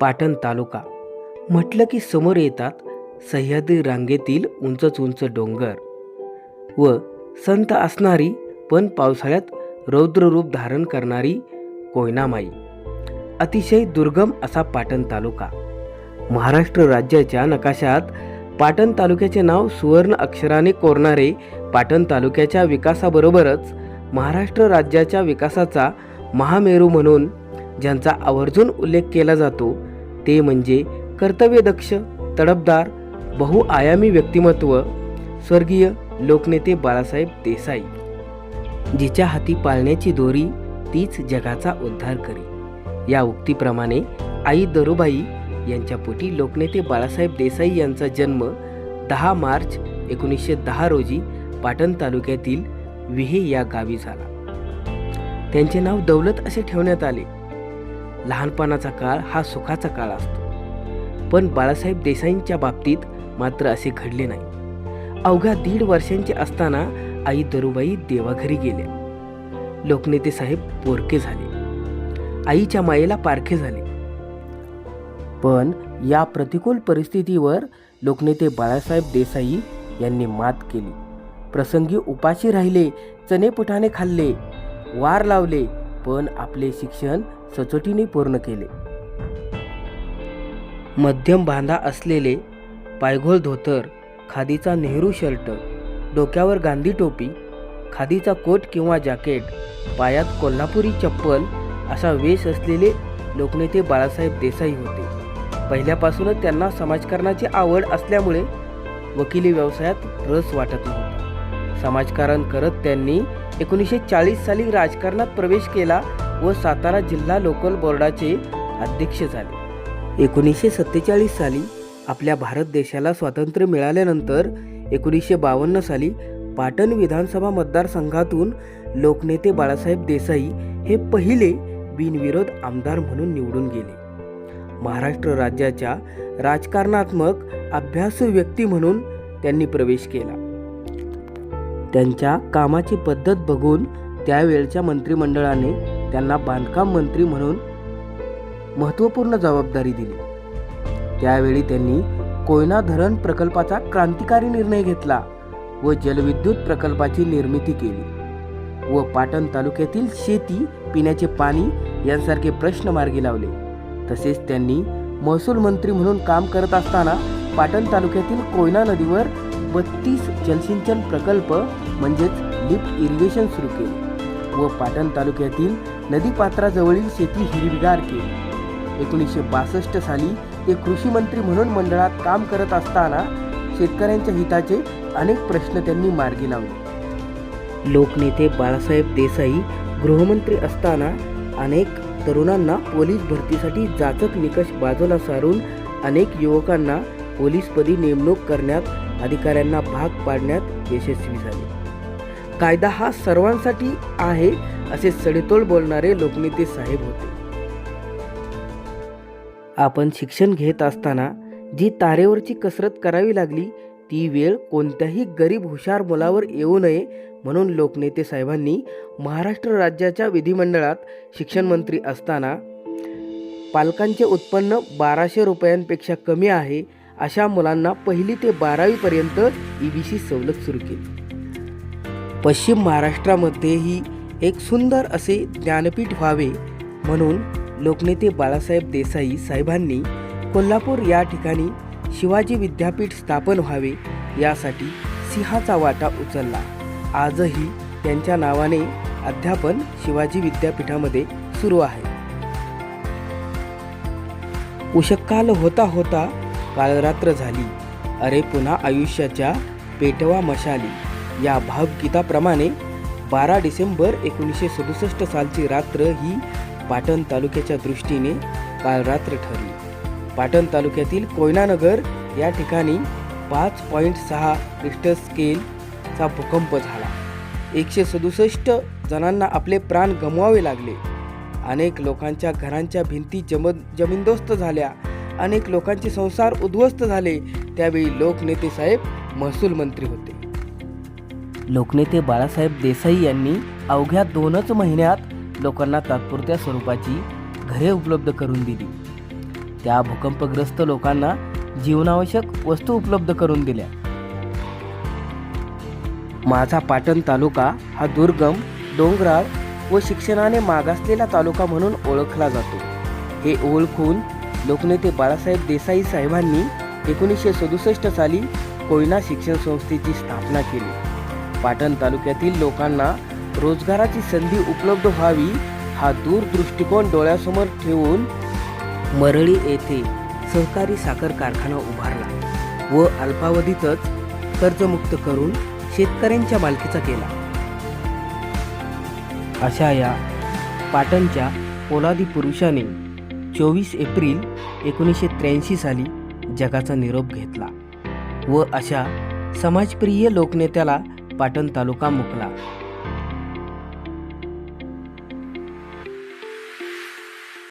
पाटण तालुका. म्हटलं की समोर येतात सह्याद्री रांगेतील उंचच उंच डोंगर. व संत असणारी पण पावसाळ्यात रौद्ररूप धारण करणारी कोयनामाई. अतिशय दुर्गम असा पाटण तालुका. महाराष्ट्र राज्याच्या नकाशात पाटण तालुक्याचे नाव सुवर्ण अक्षराने कोरणारे पाटण तालुक्याच्या विकासाबरोबरच महाराष्ट्र राज्याच्या विकासाचा महामेरू म्हणून ज्यांचा आवर्जून उल्लेख केला जातो ते म्हणजे कर्तव्यदक्ष तडफदार बहुआयामी व्यक्तिमत्व स्वर्गीय लोकनेते बाळासाहेब देसाई जिच्या हाती पाळण्याची दोरी तीच जगाचा उद्धार करी. या उक्तीप्रमाणे आई दरुबाई यांच्या पोटी लोकनेते बाळासाहेब देसाई यांचा जन्म दहा मार्च एकोणीसशे दहा रोजी पाटण तालुक्यातील विहे या गावी झाला. त्यांचे नाव दौलत असे ठेवण्यात आले. लहानपणाचा काळ हा सुखाचा काळ असतो. पण बाळासाहेब देसाईंच्या बाबतीत मात्र असे घडले नाही. अवघ्या दीड वर्षांचे असताना आई दरुबाई देवाघरी गेल्या. लोकनेते साहेब पोरके झाले. आईच्या मायेला पारखे झाले. पण या प्रतिकूल परिस्थितीवर लोकनेते बाळासाहेब देसाई यांनी मात केली. प्रसंगी उपाशी राहिले चणे खाल्ले वार लावले पण आपले शिक्षण सचोटीने पूर्ण केले. मध्यम बांधा असलेले पायघोळ धोतर खादीचा नेहरू शर्ट डोक्यावर गांधी टोपी खादीचा कोट किंवा जॅकेट पायात कोल्हापुरी चप्पल असा वेश असलेले लोकनेते बाळासाहेब देसाई होते. पहिल्यापासूनच त्यांना समाजकारणाची आवड असल्यामुळे वकिली व्यवसायात रस वाटत नव्हता. समाजकारण करत त्यांनी एकोणीसशे चाळीस साली राजकारणात प्रवेश केला व सातारा जिल्हा लोकल बोर्डाचे अध्यक्ष झाले. एकोणीसशे सत्तेचाळीस साली आपल्या भारत देशाला स्वातंत्र्य मिळाल्यानंतर एकोणीसशे बावन्न साली पाटण विधानसभा मतदारसंघातून लोकनेते बाळासाहेब देसाई हे पहिले बिनविरोध आमदार म्हणून निवडून गेले. महाराष्ट्र राज्याच्या राजकारणात्मक अभ्यासू व्यक्ती म्हणून त्यांनी प्रवेश केला. त्यांच्या कामाची पद्धत बघून त्यावेळच्या मंत्रिमंडळाने त्यांना बांधकाम मंत्री म्हणून महत्त्वपूर्ण जबाबदारी दिली. त्यावेळी त्यांनी कोयना धरण प्रकल्पाचा क्रांतिकारी निर्णय घेतला व जलविद्युत प्रकल्पाची निर्मिती केली व पाटण तालुक्यातील शेती पिण्याचे पाणी यांसारखे प्रश्न मार्गी लावले. तसेच त्यांनी महसूल मंत्री म्हणून काम करत असताना पाटण तालुक्यातील कोयना नदीवर बत्तीस जलसिंचन प्रकल्प म्हणजेच लिफ्ट इरिगेशन सुरू केले व पाटण तालुक्यातील नदीपात्राजवळील शेती हिरवीगार केली. एकोणीसशे बासष्ट साली ते कृषी मंत्री म्हणून मंडळात काम करत असताना शेतकऱ्यांच्या हिताचे अनेक प्रश्न त्यांनी मार्गी लावले. लोकनेते बाळासाहेब देसाई गृहमंत्री असताना अनेक तरुणांना पोलीस भरतीसाठी जाचक निकष बाजूला सारून अनेक युवकांना पोलीसपदी नेमणूक करण्यात अधिकाऱ्यांना भाग पाडण्यात यशस्वी झाले. कायदा हा सर्वांसाठी आहे असे सडेतोड बोलणारे लोकनेते साहेब होते. आपण शिक्षण घेत असताना जी तारेवरची कसरत करावी लागली ती वेळ कोणत्याही गरीब हुशार मुलावर येऊ नये म्हणून लोकनेते साहेबांनी महाराष्ट्र राज्याच्या विधिमंडळात शिक्षण मंत्री असताना पालकांचे उत्पन्न बाराशे रुपयांपेक्षा कमी आहे अशा मुलांना पहिली ते बारावीपर्यंत ई बी सी सवलत सुरू केली. पश्चिम महाराष्ट्रामध्येही एक सुंदर असे ज्ञानपीठ व्हावे म्हणून लोकनेते बाळासाहेब देसाई साहेबांनी कोल्हापूर या ठिकाणी शिवाजी विद्यापीठ स्थापन व्हावे यासाठी सिंहाचा वाटा उचलला. आजही त्यांच्या नावाने अध्यापन शिवाजी विद्यापीठामध्ये सुरू आहे. उशकाल होता होता काळरात्र झाली. अरे पुन्हा आयुष्याच्या पेटवा मशाली. या भावगीताप्रमाणे बारा डिसेंबर एकोणीसशे सदुसष्ट सालची रात्र ही पाटण तालुक्याच्या दृष्टीने काळरात्र ठरली. पाटण तालुक्यातील कोयनानगर या ठिकाणी पाच पॉईंट सहा रिस्टर स्केलचा भूकंप झाला. एकशे सदुसष्ट जणांना आपले प्राण गमवावे लागले. अनेक लोकांच्या घरांच्या भिंती जम जमीनदोस्त झाल्या. अनेक लोकांचे संसार उद्ध्वस्त झाले. त्यावेळी लोकनेते साहेब महसूल मंत्री होते. लोकनेते बाळासाहेब देसाई यांनी अवघ्या दोनच महिन्यात लोकांना तात्पुरत्या स्वरूपाची घरे उपलब्ध करून दिली. त्या भूकंपग्रस्त लोकांना जीवनावश्यक वस्तू उपलब्ध करून दिल्या. माझा पाटण तालुका हा दुर्गम डोंगराळ व शिक्षणाने मागासलेला तालुका म्हणून ओळखला जातो. हे ओळखून लोकनेते बाळासाहेब देसाई साहेबांनी एकोणीसशे सदुसष्ट साली कोयना शिक्षण संस्थेची स्थापना केली. पाटण तालुक्यातील लोकांना रोजगाराची संधी उपलब्ध व्हावी हा दूरदृष्टिकोन डोळ्यासमोर ठेवून मरळी येथे सहकारी साखर कारखाना उभारला व अल्पावधीतच कर्जमुक्त करून शेतकऱ्यांच्या मालकीचा केला. अशा या पाटणच्या पोलादी पुरुषाने चोवीस एप्रिल एकोणीसशे त्र्याऐंशी साली जगाचा निरोप घेतला व अशा समाजप्रिय लोकनेत्याला पाटण तालुका मुकला.